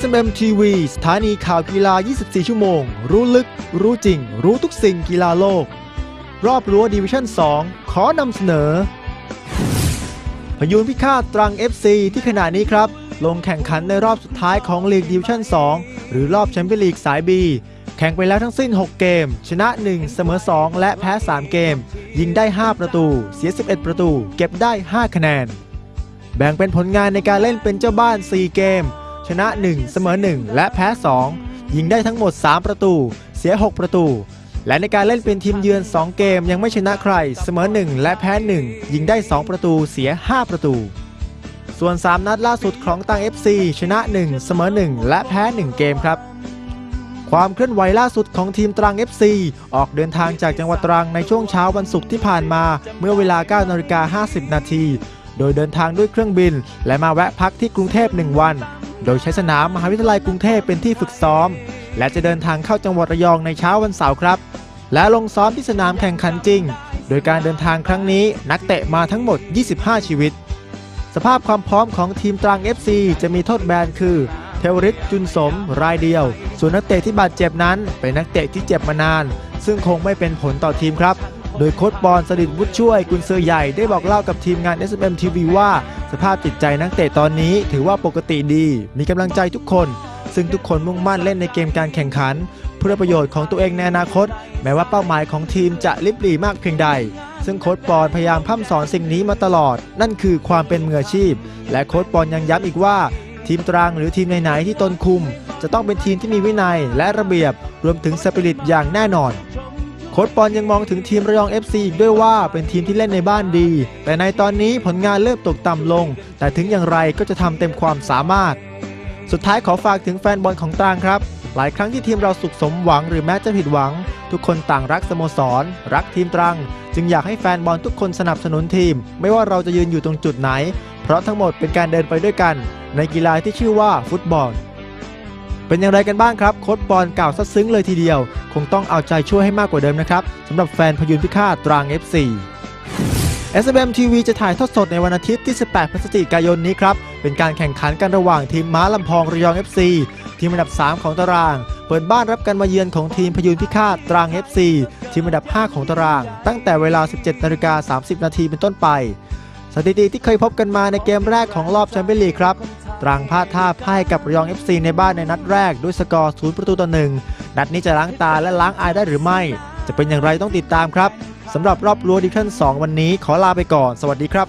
SMM TV สถานีข่าวกีฬา 24 ชั่วโมง รู้ลึก รู้จริง รู้ทุกสิ่งกีฬาโลก รอบรั้วดิวิชั่น 2 ขอนำเสนอ พยูนพิฆาตตรัง FC ที่ขณะนี้ครับ ลงแข่งขันในรอบสุดท้ายของลีกดิวิชั่น 2 หรือรอบแชมเปี้ยนลีกสาย B แข่งไปแล้วทั้งสิ้น 6 เกม ชนะ 1 เสมอ 2 และแพ้ 3 เกม ยิงได้ 5 ประตู เสีย 11 ประตู เก็บได้ 5 คะแนน แบ่งเป็นผลงานในการเล่นเป็นเจ้าบ้าน 4 เกม ชนะ 1 เสมอ 1 และแพ้ 2 ยิงได้ทั้งหมด 3 ประตู เสีย 6 ประตู และในการเล่นเป็นทีมเยือน 2 เกมยังไม่ชนะใคร เสมอ 1 และแพ้ 1 ยิงได้ 2 ประตูเสีย 5 ประตู ส่วน 3 นัดล่าสุดของตัง FC ชนะ 1 เสมอ 1 และแพ้ 1 เกมครับความเคลื่อนไหวล่าสุดของทีมตรัง FC ออกเดินทางจากจังหวัดตรังในช่วงเช้าวันศุกร์ที่ผ่านมาเมื่อเวลา9นาฬิกา50 นาที โดยเดินทางด้วยเครื่องบิน และมาแวะพักที่กรุงเทพ 1 วัน โดยใช้สนามมหาวิทยาลัยกรุงเทพเป็นที่ฝึกซ้อม และจะเดินทางเข้าจังหวัดระยองในเช้าวันเสาร์ครับ และลงซ้อมที่สนามแข่งขันจริง โดยการเดินทางครั้งนี้นักเตะมาทั้งหมด 25 ชีวิต สภาพความพร้อมของทีมตรัง FC จะมีโทษแบนคือเทวริศจุนสม รายเดียว ส่วนนักเตะที่บาดเจ็บนั้น เป็นนักเตะที่เจ็บมานาน ซึ่งคงไม่เป็นผลต่อทีมครับ โดยโค้ชบอลสลิดวุฒิช่วยกุนซือใหญ่ได้บอกเล่ากับทีมงาน SMM TV ว่า สภาพจิตใจนักเตะตอนนี้ถือว่าปกติดี มีกำลังใจทุกคน ซึ่งทุกคนมุ่งมั่นเล่นในเกมการแข่งขัน เพื่อประโยชน์ของตัวเองในอนาคต แม้ว่าเป้าหมายของทีมจะลิบหลีมากเพียงใด ซึ่งโค้ชปอนพยายามพร่ำสอนสิ่งนี้มาตลอด นั่นคือความเป็นมืออาชีพ และโค้ชปอนยังย้ำอีกว่า ทีมตรังหรือทีมไหนๆที่ตนคุม จะต้องเป็นทีมที่มีวินัยและระเบียบรวมถึงสปิริตอย่างแน่นอน โค้ชปอนยังมองถึงทีมระยอง FC อีกด้วยว่าเป็นทีมที่เล่นในบ้านดี แต่ในตอนนี้ผลงานเริ่มตกต่ำลง แต่ถึงอย่างไรก็จะทำเต็มความสามารถ สุดท้ายขอฝากถึงแฟนบอลของตรังครับ หลายครั้งที่ทีมเราสุขสมหวังหรือแม้จะผิดหวัง ทุกคนต่างรักสโมสร รักทีมตรัง จึงอยากให้แฟนบอลทุกคนสนับสนุนทีม ไม่ว่าเราจะยืนอยู่ตรงจุดไหน เพราะทั้งหมดเป็นการเดินไปด้วยกัน ในกีฬาที่ชื่อว่าฟุตบอล เป็นอย่างไรกันบ้างครับโค้ชปอนกล่าวซัดซึ้งเลยทีเดียว คงต้องเอาใจช่วยให้มากกว่าเดิมนะครับสำหรับแฟนพยุนพิฆาตตรัง FC SMM TV จะถ่ายทอดสดในวันอาทิตย์ที่ 18 พฤศจิกายนนี้ครับ เป็นการแข่งขันกันระหว่างทีมม้าลำพองระยอง FC ทีมอันดับ 3 ของตาราง เปิดบ้านรับการมาเยือนของทีมพยุนพิฆาตตรัง FC ทีมอันดับ 5 ของตาราง ตั้งแต่เวลา 17นาฬิกา30 นาทีเป็นต้นไป สถิติที่เคยพบกันมาในเกมแรกของรอบแชมเปี้ยนลีกครับ ตรังพลาดท่าพ่ายกับระยอง FC ในบ้านในนัดแรกด้วยสกอร์0ประตูต่อหนึ่งนัดนี้จะล้างตาและล้างอายได้หรือไม่ จะเป็นอย่างไรต้องติดตามครับสำหรับรอบรัวดิวิชั่น2 วันนี้ขอลาไปก่อน สวัสดีครับ